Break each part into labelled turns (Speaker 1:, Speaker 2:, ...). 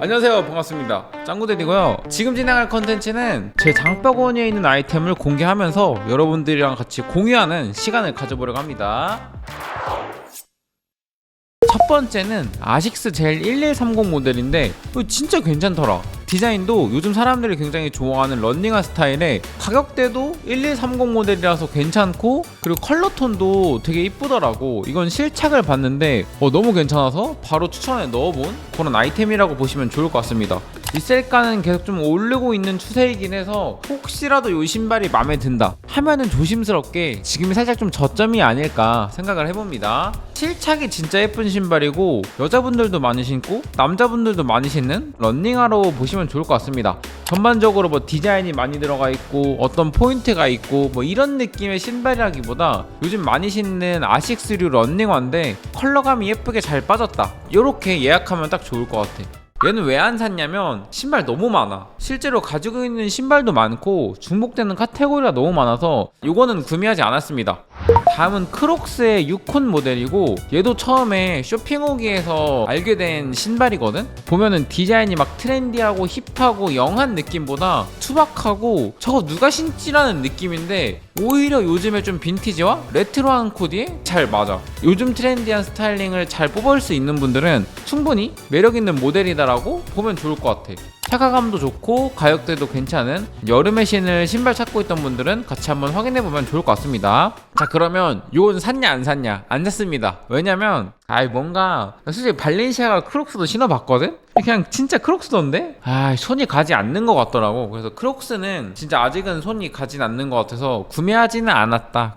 Speaker 1: 안녕하세요. 반갑습니다. 짱구대디고요. 지금 진행할 컨텐츠는 제 장바구니에 있는 아이템을 공개하면서 여러분들이랑 같이 공유하는 시간을 가져보려고 합니다. 첫 번째는 아식스 젤 1130 모델인데 진짜 괜찮더라 디자인도 요즘 사람들이 굉장히 좋아하는 런닝화 스타일에 가격대도 1130 모델이라서 괜찮고 그리고 컬러톤도 되게 이쁘더라고. 이건 실착을 봤는데 어, 너무 괜찮아서 바로 추천에 넣어본 그런 아이템이라고 보시면 좋을 것 같습니다 리셀가는 계속 좀 오르고 있는 추세이긴 해서 혹시라도 이 신발이 마음에 든다 하면은 조심스럽게 지금이 살짝 좀 저점이 아닐까 생각을 해봅니다. 실착이 진짜 예쁜 신발이고 여자분들도 많이 신고 남자분들도 많이 신는 런닝화로 보시면 좋을 것 같습니다. 전반적으로 뭐 디자인이 많이 들어가 있고 어떤 포인트가 있고 뭐 이런 느낌의 신발이라기보다 요즘 많이 신는 아식스류 런닝화인데 컬러감이 예쁘게 잘 빠졌다. 이렇게 예약하면 딱 좋을 것 같아 얘는 왜 안 샀냐면 신발 너무 많아. 실제로 가지고 있는 신발도 많고 중복되는 카테고리가 너무 많아서 이거는 구매하지 않았습니다 다음은 크록스의 유콘 모델이고 얘도 처음에 쇼핑오기에서 알게 된 신발이거든? 보면은 디자인이 막 트렌디하고 힙하고 영한 느낌보다 투박하고 저거 누가 신지라는 느낌인데 오히려 요즘에 좀 빈티지와 레트로한 코디에 잘 맞아. 요즘 트렌디한 스타일링을 잘 뽑을 수 있는 분들은 충분히 매력있는 모델이다라고 보면 좋을 것 같아 착화감도 좋고 가격대도 괜찮은 여름에 신을 신발 찾고 있던 분들은 같이 한번 확인해 보면 좋을 것 같습니다. 자 그러면 이건 샀냐 안 샀냐 안 샀습니다. 왜냐면 아이 뭔가 솔직히 발렌시아가 크록스도 신어봤거든. 그냥 진짜 크록스던데? 아 손이 가지 않는 것 같더라고. 그래서 크록스는 진짜 아직은 손이 가진 않는 것 같아서 구매하지는 않았다.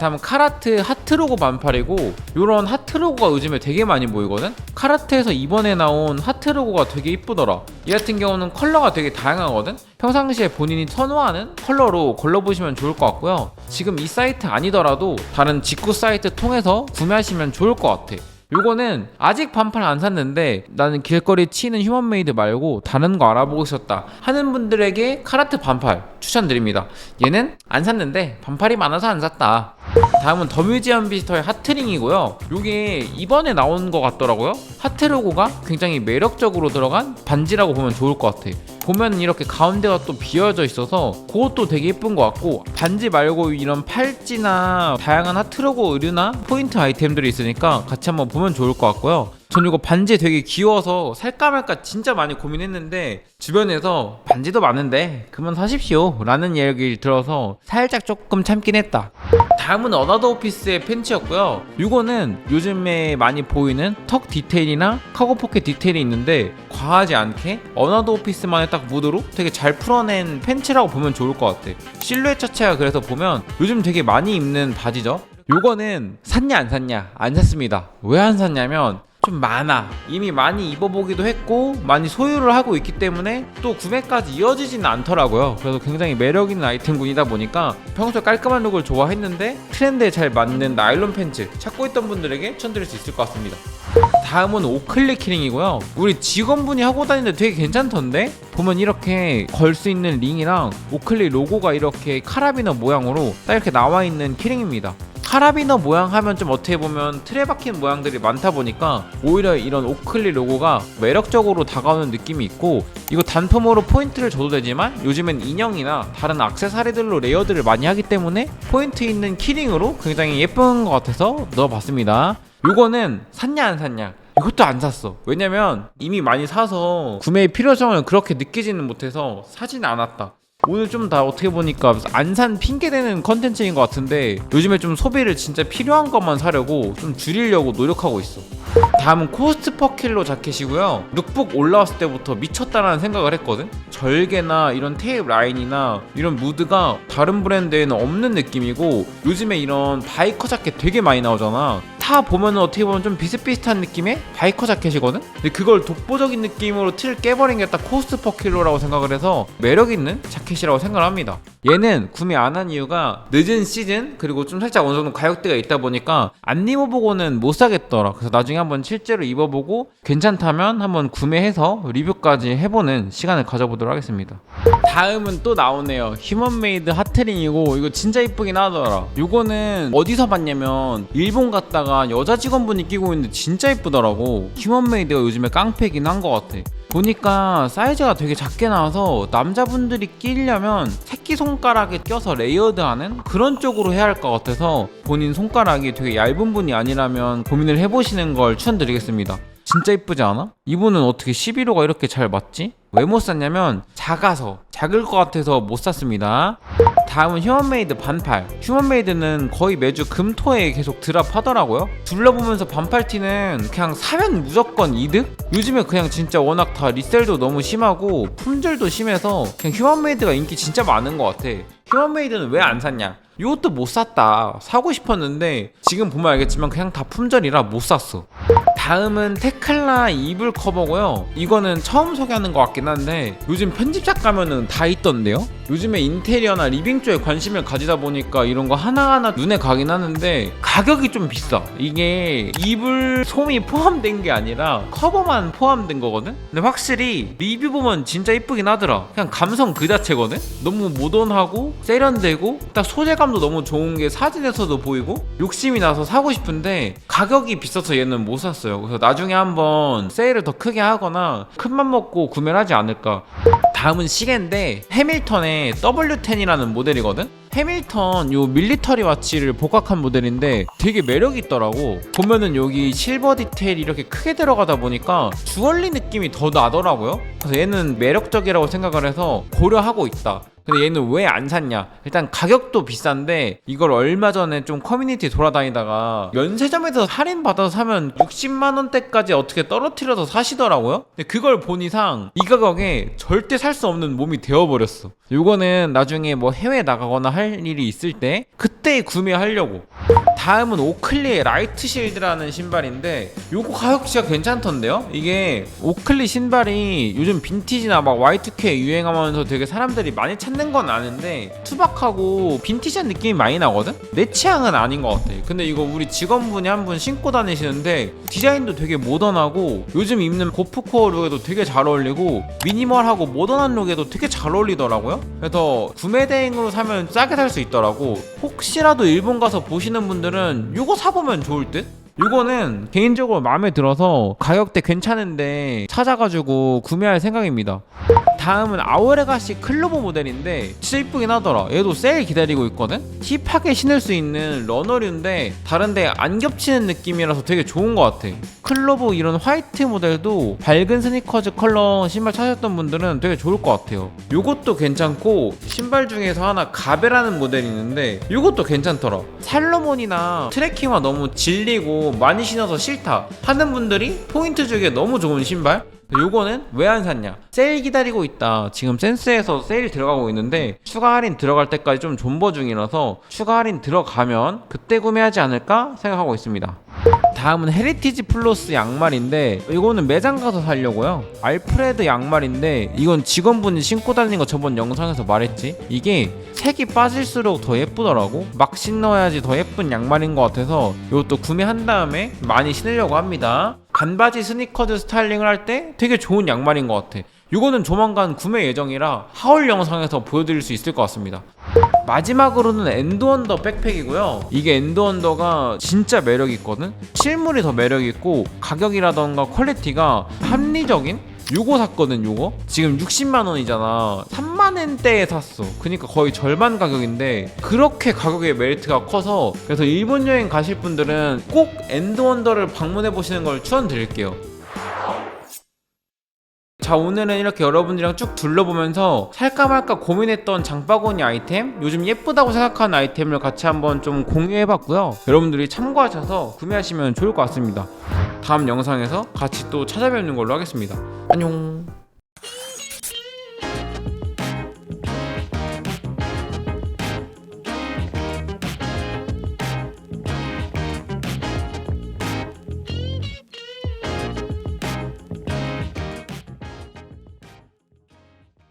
Speaker 1: 다음은 카라트 하트 로고 반팔이고 요런 하트 로고가 요즘에 되게 많이 보이거든? 카라트에서 이번에 나온 하트 로고가 되게 이쁘더라 이 같은 경우는 컬러가 되게 다양하거든? 평상시에 본인이 선호하는 컬러로 골라보시면 좋을 것 같고요 지금 이 사이트 아니더라도 다른 직구 사이트 통해서 구매하시면 좋을 것 같아 요거는 아직 반팔 안 샀는데 나는 길거리 치는 휴먼메이드 말고 다른 거 알아보고 있었다 하는 분들에게 카라트 반팔 추천드립니다. 얘는 안 샀는데 반팔이 많아서 안 샀다. 다음은 더 뮤지엄 비스터의 하트링이고요. 요게 이번에 나온 것 같더라고요. 하트 로고가 굉장히 매력적으로 들어간 반지라고 보면 좋을 것 같아 보면 이렇게 가운데가 또 비어져 있어서 그것도 되게 예쁜 것 같고 반지 말고 이런 팔찌나 다양한 하트 로고 의류나 포인트 아이템들이 있으니까 같이 한번 보면 좋을 것 같고요 전 이거 반지 되게 귀여워서 살까 말까 진짜 많이 고민했는데 주변에서 반지도 많은데 그만 사십시오 라는 얘기를 들어서 살짝 조금 참긴 했다. 다음은 어나더 오피스의 팬츠였고요. 이거는 요즘에 많이 보이는 턱 디테일이나 카고 포켓 디테일이 있는데 과하지 않게 어나더 오피스만의 딱 무드로 되게 잘 풀어낸 팬츠라고 보면 좋을 것 같아. 실루엣 자체가 그래서 보면 요즘 되게 많이 입는 바지죠. 요거는 샀냐 안 샀냐? 안 샀습니다. 왜 안 샀냐면 좀 많아. 이미 많이 입어보기도 했고 많이 소유를 하고 있기 때문에 또 구매까지 이어지지는 않더라고요. 그래서 굉장히 매력 있는 아이템군이다 보니까 평소에 깔끔한 룩을 좋아했는데 트렌드에 잘 맞는 나일론 팬츠 찾고 있던 분들에게 추천드릴 수 있을 것 같습니다. 다음은 오클리 키링이고요. 우리 직원분이 하고 다니는데 되게 괜찮던데? 보면 이렇게 걸 수 있는 링이랑 오클리 로고가 이렇게 카라비너 모양으로 딱 이렇게 나와 있는 키링입니다 카라비너 모양 하면 좀 어떻게 보면 틀에 박힌 모양들이 많다 보니까 오히려 이런 오클리 로고가 매력적으로 다가오는 느낌이 있고 이거 단품으로 포인트를 줘도 되지만 요즘엔 인형이나 다른 악세사리들로 레이어드를 많이 하기 때문에 포인트 있는 키링으로 굉장히 예쁜 것 같아서 넣어봤습니다 요거는 샀냐 안 샀냐 이것도 안 샀어. 왜냐면 이미 많이 사서 구매의 필요성을 그렇게 느끼지는 못해서 사진 않았다. 오늘 좀 다 어떻게 보니까 안산 핑계대는 컨텐츠인 것 같은데 요즘에 좀 소비를 진짜 필요한 것만 사려고 좀 줄이려고 노력하고 있어. 다음은 코스트 퍼 킬로 자켓이고요. 룩북 올라왔을 때부터 미쳤다라는 생각을 했거든. 절개나 이런 테이프 라인이나 이런 무드가 다른 브랜드에는 없는 느낌이고 요즘에 이런 바이커 자켓 되게 많이 나오잖아. 다 보면은 어떻게 보면 좀 비슷비슷한 느낌의 바이커 자켓이거든. 근데 그걸 독보적인 느낌으로 틀을 깨버린 게 딱 코스트 퍼 킬로라고 생각을 해서 매력 있는 자켓이라고 생각을 합니다. 얘는 구매 안 한 이유가 늦은 시즌 그리고 좀 살짝 어느 정도 가격대가 있다 보니까 안 입어보고는 못 사겠더라. 그래서 나중에 한번 실제로 입어보고 괜찮다면 한번 구매해서 리뷰까지 해보는 시간을 가져보도록 하겠습니다. 다음은 또 나오네요. 휴먼메이드 하트링이고 이거 진짜 이쁘긴 하더라. 이거는 어디서 봤냐면 일본 갔다가 보니까 여자 직원분이 끼고 있는데 진짜 예쁘더라고. 휴먼메이드가 요즘에 깡패긴 한 것 같아. 보니까 사이즈가 되게 작게 나와서 남자분들이 끼려면 새끼손가락에 껴서 레이어드하는 그런 쪽으로 해야 할 것 같아서 본인 손가락이 되게 얇은 분이 아니라면 고민을 해보시는 걸 추천드리겠습니다. 진짜 이쁘지 않아? 이분은 어떻게 11호가 이렇게 잘 맞지? 왜 못 샀냐면 작아서. 작을 것 같아서 못 샀습니다 다음은 휴먼메이드 반팔. 휴먼메이드는 거의 매주 금토에 계속 드랍하더라고요. 둘러보면서 반팔티는 그냥 사면 무조건 이득? 요즘에 그냥 진짜 워낙 다 리셀도 너무 심하고 품질도 심해서 그냥 휴먼메이드가 인기 진짜 많은 것 같아. 휴먼메이드는 왜 안 샀냐? 이것도 못 샀다. 사고 싶었는데 지금 보면 알겠지만 그냥 다 품절이라 못 샀어. 다음은 테클라 이불 커버고요. 이거는 처음 소개하는 것 같긴 한데 요즘 편집작 가면은 다 있던데요 요즘에 인테리어나 리빙 쪽에 관심을 가지다 보니까 이런 거 하나하나 눈에 가긴 하는데 가격이 좀 비싸. 이게 이불 솜이 포함된 게 아니라 커버만 포함된 거거든? 근데 확실히 리뷰 보면 진짜 이쁘긴 하더라. 그냥 감성 그 자체거든? 너무 모던하고 세련되고 딱 소재감도 너무 좋은 게 사진에서도 보이고 욕심이 나서 사고 싶은데 가격이 비싸서 얘는 못 샀어요. 그래서 나중에 한번 세일을 더 크게 하거나 큰맘 먹고 구매를 하지 않을까 다음은 시계인데 해밀턴의 W10이라는 모델이거든? 해밀턴 요 밀리터리 와치를 복각한 모델인데 되게 매력 있더라고. 보면은 여기 실버 디테일이 이렇게 크게 들어가다 보니까 주얼리 느낌이 더 나더라고요. 그래서 얘는 매력적이라고 생각을 해서 고려하고 있다 근데 얘는 왜 안 샀냐? 일단 가격도 비싼데 이걸 얼마 전에 좀 커뮤니티 돌아다니다가 면세점에서 할인 받아서 사면 60만 원대까지 어떻게 떨어뜨려서 사시더라고요. 근데 그걸 본 이상 이 가격에 절대 살 수 없는 몸이 되어버렸어. 요거는 나중에 뭐 해외 나가거나 할 일이 있을 때 그때 구매하려고. 다음은 오클리의 라이트 실드라는 신발인데 요거 가격 진짜 괜찮던데요? 이게 오클리 신발이 요즘 빈티지나 막 Y2K 유행하면서 되게 사람들이 많이 찾는 건 아는데 투박하고 빈티지한 느낌이 많이 나거든? 내 취향은 아닌 것 같아 근데 이거 우리 직원분이 한 분 신고 다니시는데 디자인도 되게 모던하고 요즘 입는 고프코어 룩에도 되게 잘 어울리고 미니멀하고 모던한 룩에도 되게 잘 어울리더라고요 그래서 구매 대행으로 사면 싸게 살 수 있더라고 혹시라도 일본 가서 보시는 분들은 요거 사보면 좋을 듯? 요거는 개인적으로 마음에 들어서 가격대 괜찮은데 찾아가지고 구매할 생각입니다. 다음은 아오레가시 클로버 모델인데 진짜 이쁘긴 하더라. 얘도 세일 기다리고 있거든? 힙하게 신을 수 있는 러너류인데 다른데 안 겹치는 느낌이라서 되게 좋은 것 같아. 클로버 이런 화이트 모델도 밝은 스니커즈 컬러 신발 찾았던 분들은 되게 좋을 것 같아요. 요것도 괜찮고 신발 중에서 하나 가베라는 모델이 있는데 요것도 괜찮더라. 살로몬이나 트레킹화 너무 질리고 많이 신어서 싫다 하는 분들이 포인트 주기에 너무 좋은 신발 요거는 왜 안 샀냐? 세일 기다리고 있다. 지금 센스에서 세일 들어가고 있는데 추가 할인 들어갈 때까지 좀 존버 중이라서 추가 할인 들어가면 그때 구매하지 않을까 생각하고 있습니다. 다음은 헤리티지 플러스 양말인데 이거는 매장 가서 살려고요. 알프레드 양말인데 이건 직원분이 신고 다니는 거 저번 영상에서 말했지. 이게 색이 빠질수록 더 예쁘더라고. 막 신어야지 더 예쁜 양말인 것 같아서 이것도 구매한 다음에 많이 신으려고 합니다 반바지 스니커즈 스타일링을 할 때 되게 좋은 양말인 것 같아 이거는 조만간 구매 예정이라 하울 영상에서 보여드릴 수 있을 것 같습니다 마지막으로는 엔드원더 백팩이고요. 이게 엔드원더가 진짜 매력 있거든. 실물이 더 매력 있고 가격이라던가 퀄리티가 합리적인 요거 샀거든 요거? 지금 60만 원이잖아. 3만 원대에 샀어. 그니까 거의 절반 가격인데 그렇게 가격의 메리트가 커서 그래서 일본 여행 가실 분들은 꼭 엔드원더를 방문해 보시는 걸 추천드릴게요 자 오늘은 이렇게 여러분들이랑 쭉 둘러보면서 살까 말까 고민했던 장바구니 아이템 요즘 예쁘다고 생각하는 아이템을 같이 한번 좀 공유해봤고요. 여러분들이 참고하셔서 구매하시면 좋을 것 같습니다. 다음 영상에서 같이 또 찾아뵙는 걸로 하겠습니다. 안녕